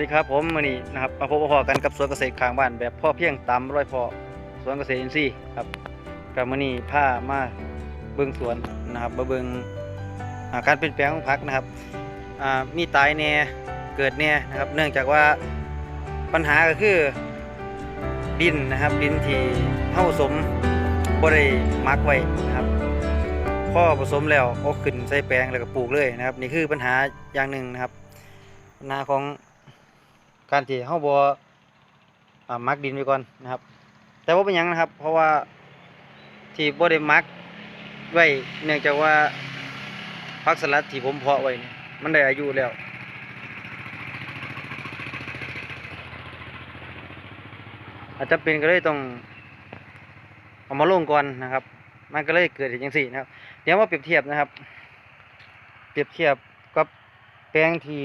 ดีครับผมมือนี้นะครับมาพบมาพอกันกับสวนเกษตรข้างบ้านแบบพ่อเพียงตามร้อยพ่อสวนเกษตรอินทรีย์ครับกับมือนี้ผ้ามาเบิ่งสวนนะครับมาเบิ่งอการเปลี่ยนแปลงของพักนะครับมีตายแน่เกิดแน่นะครับ เนื่องจากว่าปัญหาก็คือดินนะครับดินที่เท่าสมบ่ได้มักไว้นะครับพอผสมแล้วเอาขึ้นใส่แปลงแล้วก็ปลูกเลยนะครับ นี่คือปัญหาอย่างหนึ่งนะครับปัญหาของ การที่เฮาบ่อ่ามักดินไว้ก่อนนะครับ แต่ว่าเป็นยังนะครับ เพราะว่าที่บ่ได้มักไว้เนื่องจากว่าผักสลัดที่ผมเพาะไว้มันได้อายุแล้วอาจจะเป็นก็เลยต้องเอามาลงก่อนนะครับ มันก็เลยเกิดอย่างสี่นะครับ เดี๋ยวมาเปรียบเทียบนะครับ เปรียบเทียบกับแปลงที่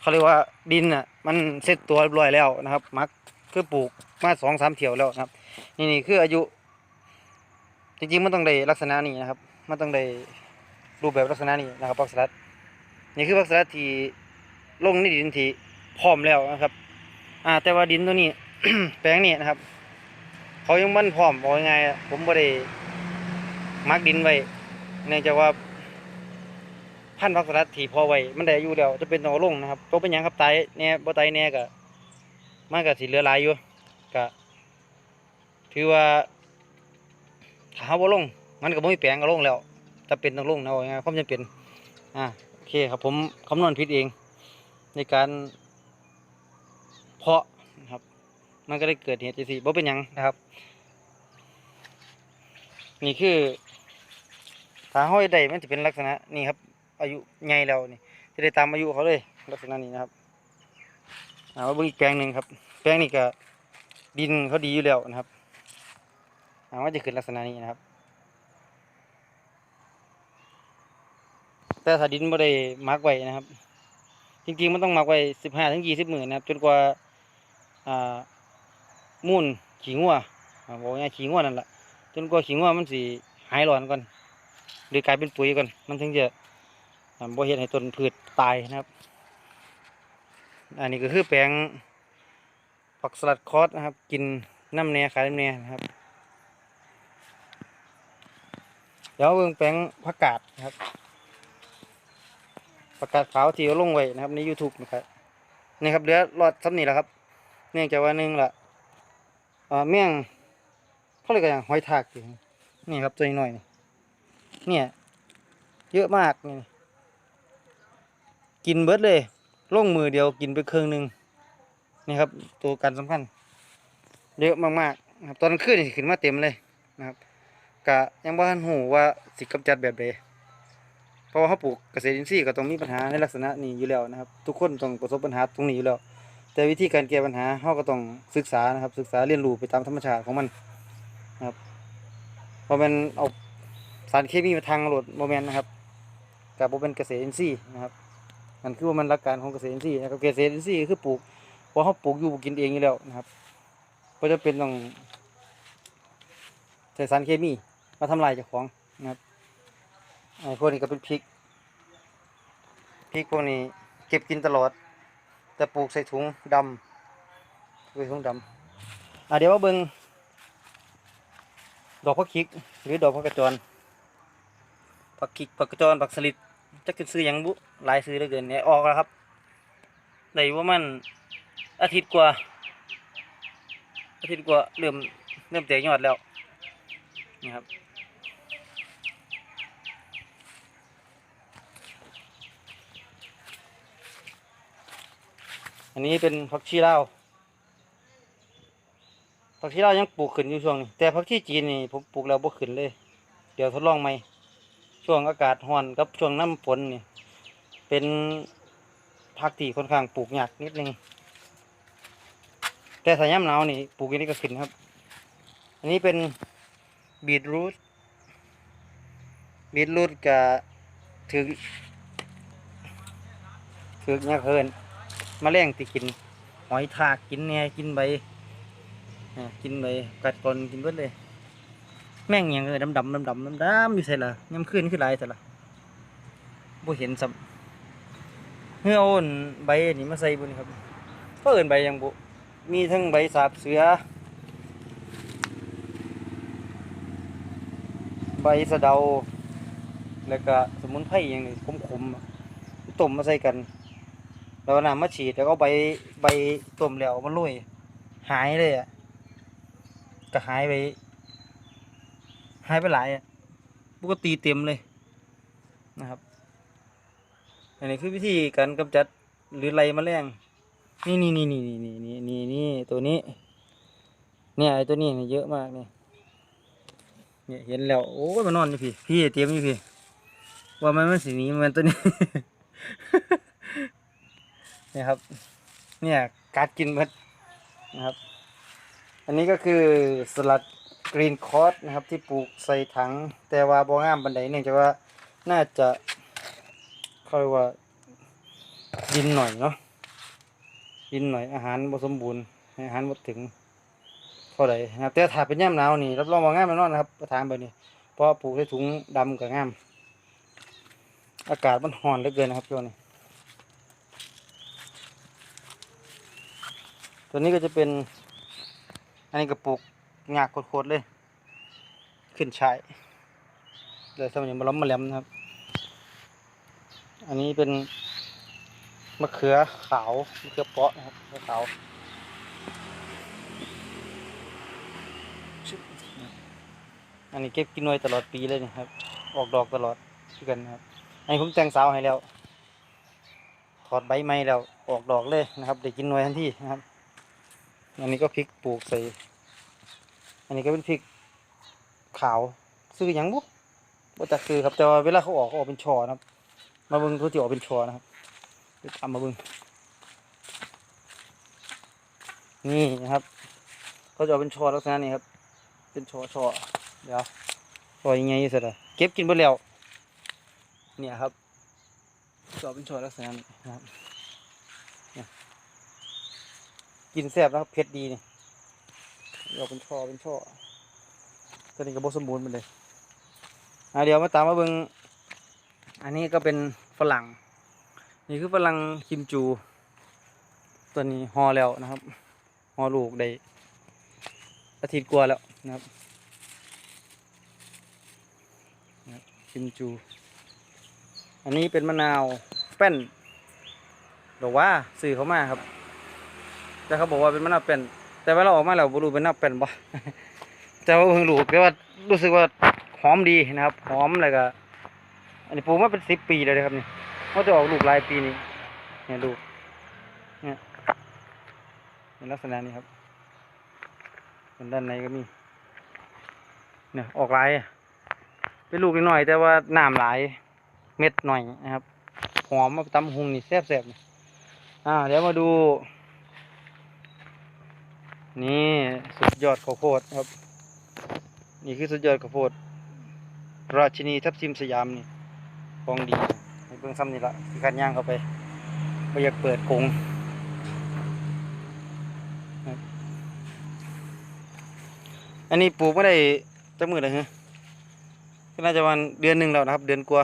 เขาเรียกว่าดินอะมันเซ็ตตัวเรียบร้อยแล้วนะครับ มักคือปลูกมาสองสามเที่ยวแล้วนะครับ นี่นี่คืออายุ จริงๆมันต้องได้ลักษณะนี้นะครับ มันต้องได้รูปแบบลักษณะนี้นะครับผักสลัดนี่คือผักสลัดที่ลงในดินที่พร้อมแล้วนะครับ อ่า แต่ว่าดินตัวนี้ แปลงนี้นะครับเขายังมันพร้อมบอกยังไงผมบ่ได้มักดินไว้เนื่องจากว่า พันธุ์ักสลัดที่พอไว้มันได้อายู่แล้วจะเป็นต้องเอาลงนะครับก็เป็นยังครับไตแหน่บ่ไตแหน่ก็มันก็สิเหลือหลายอยู่ก็ถือว่าถ้าเฮาบ่ลง มันก็บ่มีแปลงก็ลงแล้วถ้าเป็นต้องลงนะว่าไงความจำเป็นอ่าโอเคครับผมคำนวณผิดเอง ในการเพาะนะครับ มันก็ได้เกิดเหตุจังซี่บ่เป็นหยังนะครับ นี่คือถ้าเฮาเฮ็ดได้มันจะเป็นลักษณะนี่ครับ อายุใหญ่แล้วนี่จะได้ตามอายุเขาเลยลักษณะนี้นะครับเอามาเบิ่งอีกแปลงหนึ่งครับ แปลงนี้ก็ดินเขาดีอยู่แล้วนะครับเอาว่าจะขึ้นลักษณะนี้นะครับ แต่ถ้าดินไม่ได้มักไว้นะครับ จริงๆมันต้องมักไว้สิบห้าถึงยี่สิบหมื่นนะครับ จนกว่าอ่ามูลขี้งัวบอกง่ายขี้งัวนั่นแหละจนกว่าขี้งัวมันสิหายร้อนก่อนหรือกลายเป็นปุ๋ยก่อนมันถึงจะ บ่เฮ็ดให้ต้นพืชตายนะครับ อันนี้ก็คือแปลงผักสลัดคอสนะครับ กินน้ำแหน่ขายน้ำแหน่นะครับ เดี๋ยวเบิ่งแปลงผักกาดนะครับผักกาดขาวที่ลงไว้นะครับ ใน YouTube นะครับนี่ครับเหลือรอดซ้ำนี่แหละครับ เนื่องจากว่าหนึ่งละอ่าเมี่ยงเขาเรียกอย่างหอยทากอยู่นี่ครับตัวน้อยนี่เนี่ย เยอะมากนี่ กินเบิดเลยลงมือเดียวกินไปครึ่งหนึ่งนี่ครับตัวการสำคัญ เยอะมากๆนะครับตอนกลางคืนขึ้นมาเต็มเลยนะครับกะยังบ่ทันหูว่าสิกำจัดแบบใดเพราะว่าเขาปลูกเกษตรอินทรีย์ก็ต้องมีปัญหาในลักษณะนี้อยู่แล้วนะครับ ทุกคนต้องประสบปัญหาตรงนี้อยู่แล้ว แต่วิธีการแก้ปัญหาเขาก็ต้องศึกษานะครับ ศึกษาเรียนรู้ไปตามธรรมชาติของมันนะครับเพราะมันเอาสารเคมีมาทางโหลดโมเมนนะครับกับโมเป็นเกษตรอินทรีย์นะครับ มันคือว่ามันหลักการของเกษตรอินทรีย์นะครับเกษตรอินทรีย์คือปลูกพราเขาปลูกอยู่กินเองอยู่แล้วนะครับก็จะเป็นต้องใส่สารเคมีมาทำลายเจ้าของนะครับไอ้พวกนี้ก็เป็นพริกพริกพวกนี้เก็บกินตลอด แต่ปลูกใส่ถุงดำใส่ถุงดำอะเดี๋ยวมาเบิงดอกพักคิกหรือดอกพักกระจรผักคิกผักกระจรผักสลิด จะกินซื้อหยังบุลายซื้อเหลือเกินเนี่ยออกแล้วครับได้ว่ามันอาทิตย์กว่า อาทิตย์กว่าเริ่มเริ่มแตกยอดแล้วนี่ครับอันนี้เป็นผักชีลาวผักชีลาวยังปลูกขึ้นอยู่ช่วงนี้แต่ผักชีจีนนี่ผมปลูกแล้วบ่ขึ้นเลย เดี๋ยวทดลองใหม่ ช่วงอากาศร้อนกับช่วงน้ำฝนนี่เป็นภาคที่ค่อนข้างปลูกยากนิดนึง แต่ถ้าย่ำหนาวนี่ปลูกอย่างนี้ก็ขึ้นครับ อันนี้เป็นบีทรูทบีทรูทกับถือถือเนี่ยเพิ่นมาแรงติกิน หอยทากกินแหน่กินใบอ่ากินใบกัดกลนกินเบิดเลย แม่งยังเออดำดำดำดำดำดำอยู่ใส่ละยำขึ้นขึ้นไรใส่ละบ่เห็นสับเฮือเอนใบนี้มาใส่บนครับก็เอิ้นใบยังบุมีทั้งใบสาบเสือ ใบสะเดา แล้วก็สมุนไพรอย่างนี้ขมๆอะต้มมาใส่กัน แล้วเอาน้ำมาฉีดแล้วก็ใบใบต้มแล้วเอามาโรยหายเลยอะก็หายไป หายไปหลายอะปกติเต็มเลยนะครับ อันนี้คือวิธีการกำจัดหรือไล่แมลงนี่นี่นี่นี่นี่นี่นี่นี่ตัวนี้ เนี่ยไอ้ตัวนี้เนี่ยเยอะมากเนี่ยเนี่ยเห็นแล้วโอ้ยมันนอนอยู่พี่พี่เตรียมอยู่พี่ว่ามันมันสีนี้มันตัวนี้เนี่ยครับ เนี่ยกัดกินหมดนะครับ อันนี้ก็คือสลัด กรีนคอร์สนะครับที่ปลูกใส่ถัง แต่ว่าบ่งามบันไดเนื่องจากว่าน่าจะเขาเรียกว่าดินหน่อยเนาะดินหน่อยอาหารบ่สมบูรณ์อาหารบ่ถึงเท่าไหร่นะครับแต่ถ้าเป็นย่ำหนาวนี่รับรองว่างามแน่นอนนะครับกระถางแบบนี้เพราะปลูกในถุงดำก็งาม อากาศมันร้อนเหลือเกินนะครับช่วงนี้ตัวนี้ก็จะเป็นอันนี้ก็ปลูก หยากโคตรเลย ขึ้นชายเลยสมัยมาล้อมมาแหลมนะครับ อันนี้เป็นมะเขือขาวมะเขือเปาะนะครับมะเขือขาวอันนี้เก็บกินไว้ตลอดปีเลยนะครับ ออกดอกตลอดคือกันนะครับ อันนี้ผมแต่งสาวให้แล้ว ถอดใบไม้แล้ว ออกดอกเลยนะครับ ได้กินไว้ทันทีนะครับ อันนี้ก็พริกปลูกใส่ อันนี้ก็เป็นพริกขาวซื้อหยังบุบ่จักซื้อครับแต่ว่าเวลาเขาออกเขาออกเป็นช่อนะครับ มาเบิ่งเขาจะออกเป็นชอนะครับเดี๋ยวตามมาเบิ่งนี่นะครับเขาจะออกเป็นช่อลักษณะนี้ครับ เป็นช่อช่อเดี๋ยวชอยังไงอยู่เสร็จแล้วเก็บกินไปแล้วเนี่ยครับจะออกเป็นช่อลักษณะนี้นะครับกินแซ่บนะครับเผ็ดดีนี่ เราเป็นช่อเป็นช่อตัวนี้ก็บสมบูรณ์ไปเลยอะเดี๋ยวมาตามมาเบิงอันนี้ก็เป็นฝรั่ง นี่คือฝรั่งคิมจู ตัวนี้ห่อแล้วนะครับห่อลูกได้อาทิตย์กว่าแล้วนะครับคิมจู อันนี้เป็นมะนาวแป้นหรือว่าซื้อเขามาครับ แต่เขาบอกว่าเป็นมะนาวเป็น แต่ว่าเราออกมาแล้วบรูเป็นนาวเป็นบ่แต่ว่าเพิ่งรู้แต่ว่ารู้สึกว่าหอมดีนะครับหอมเลยก็อันนี้ปลูกมาเป็นสิบปีเลยนะครับนี่เขาจะออกลูกหลายปีนี่เนี่ยลูกเนี่ยเป็นลักษณะนี้ครับส่วนด้านในก็มีเนี่ยออกหลายอะเป็นลูกนิดหน่อยแต่ว่าน้ำหลายเม็ดหน่อยนะครับหอมมาตำหุงนี่แซ่บๆอ่าเดี๋ยวมาดู นี่สุดยอดข้าวโพดครับ นี่คือสุดยอดข้าวโพด ราชินีทับทิมสยามนี่ของดีในเบื้องซ้ำนี่ละที่ขันย่างเข้าไปไม่อยากเปิดกรงอันนี้ปลูกไม่ได้จะมือเลยฮะก็น่าจะวันเดือนหนึ่งแล้วนะครับ เดือนกว่า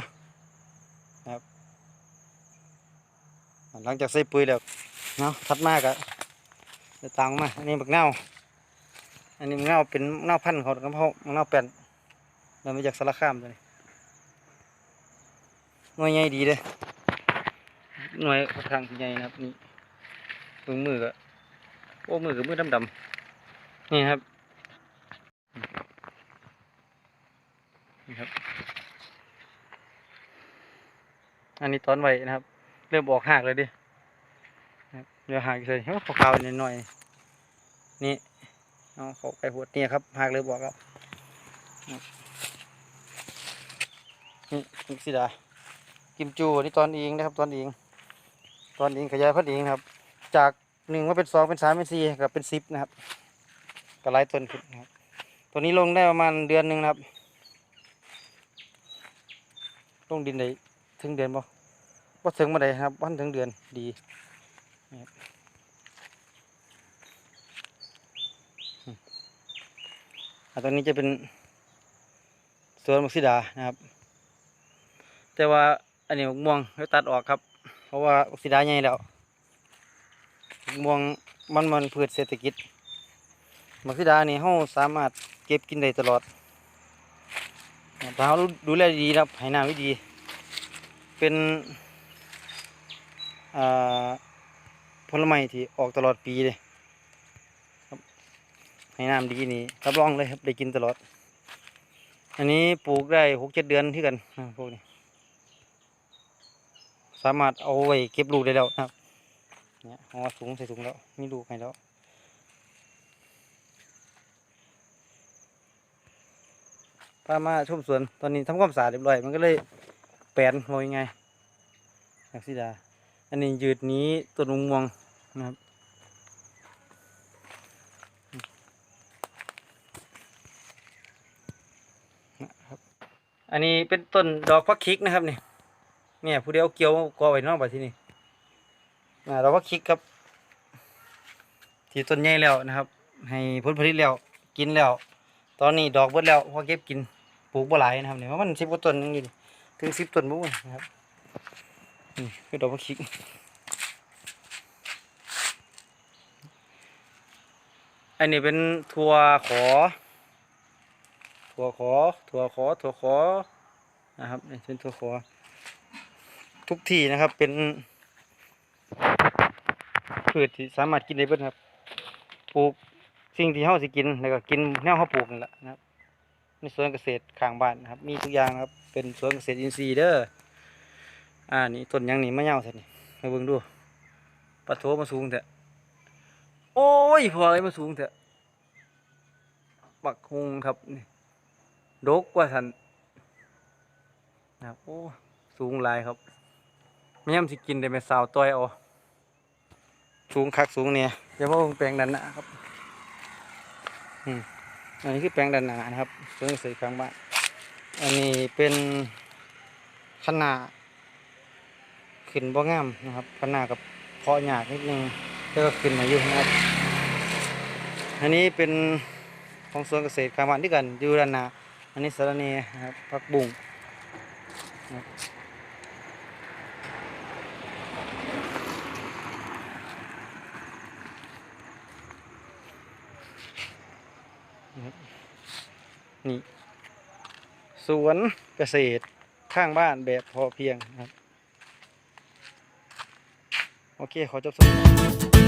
นะครับ หลังจากใส่ปุ๋ยแล้วเนาะทัดมากอะ ตังมา อันนี้บักเน่าวอันนี้บักเน่าวเป็นบักเน่าวพันธุ์เขาครับเพาะบักเน่าวแป้นเรามาจากสารคามตัวนี้ หน่วยใหญ่ดีเลยหน่วยค่อนข้างใหญ่นะครับนี่มือมือก็โอ้มือกับมือดำดำๆนี่ครับ นี่ครับ อันนี้ตอนไว้นะครับ เริ่มออกหากเลยดิ เดี๋ยวหากเลยเขาขาวๆนิดหน่อย นี่เอาเขาไปหัวเนี่ยครับหากเลยบอกครับครับนี่นิกซิดากิมจูนี่ตอนเองนะครับ ตอนเองตอนเองขยายพันธุ์เองครับ จากหนึ่งมาเป็นสองเป็นสามเป็นสี่กับเป็นสิบนะครับก็หลายต้นขึ้นครับ ตัวนี้ลงได้ประมาณเดือนหนึ่งครับ ลงดินได้ถึงเดือนบ่ว่ถึงมาได้ครับวันถึงเดือนดี ตรงนี้จะเป็นสวนมักซิดานะครับ แต่ว่าอันนี้มะม่วงเราตัดออกครับ เพราะว่าออกซิดาใหญ่แล้วม่วงมันมันพืชเศรษฐกิจมักซิดานี่เฮาสามารถเก็บกินได้ตลอดถ้าเราดูแลดีนะครับให้น้ำดี เป็นอ่า ผลไม้ที่ออกตลอดปีเลยครับให้น้ำดีนี่รับรองเลยครับได้กินตลอด อันนี้ปลูกได้หกเจ็ดเดือนที่กันนะพวกนี้ สามารถเอาไว้เก็บลูกได้แล้วนะครับเนี่ยเอามาถุงใส่ถุงแล้วมีลูกให้แล้วพามาชมสวนตอนนี้ทำความสะอาดเรียบร้อยมันก็เลยแปลนมองยังไงนักสิดา อันนี้ยืดนี้ต้นม่วงนะครับนะครับ อันนี้เป็นต้นดอกพักคิกนะครับนี่เนี่ยผู้เดียวเกี่ยวกอไว้นอกบัดที่นี่อ่าเราก็คิกครับ ที่ต้นใหญ่แล้วนะครับ ให้ผลผลิตแล้วกินแล้ว ตอนนี้ดอกเบิดแล้วพอเก็บกินปลูกบ่หลายนะครับเนี่ยเพราะมันสิบกว่าต้นนึงอยู่ถึงสิบต้นบุ้งนะครับ นี่คือดอกพักคิกอันนี้เป็นถั่วขอ ถั่วขอ ถั่วขอ ถั่วขอ นะครับนี่เป็นถั่วขอ ทุกที่นะครับเป็นพืชที่สามารถกินได้เบิดครับ ปลูกสิ่งที่เฮาสิกินแล้วก็กินแนวเฮาปลูกนั่นแหละนะครับในสวนเกษตรข้างบ้านนะครับ มีทุกอย่างครับ เป็นสวนเกษตรอินทรีย์เด้อ อ่านี่ต้นยังนี่มะยาวซะนี่มาเบิ่งดูปะโถมาสูงเถอะโอ้ยพอเลยมาสูงเถอะปักฮงครับนี่ดกกว่าสันนะครับโอ้สูงลายครับไม่ย่ำสิกินได้เป็นสาวต้อยเอาสูงคักสูงเนี่ยเดี๋ยวพ่อแปลงดันหนะครับอืมอันนี้คือแปลงดันหนานะครับสวนเกษตรกลางบ้านอันนี้เป็นขนาด ขึ้นบ่งามนะครับขนาดกับเพาะหยากนิดนึงแล้วก็ขึ้นมาอยู่นะครับอันนี้เป็นของสวนเกษตรกลางบ้านที่กันอยู่ด้านหน้าอันนี้สาระเนนะครับผักบุ้งนี่สวนเกษตรข้างบ้านแบบพอเพียงนะครับ โอเค ขอจบสำหรับ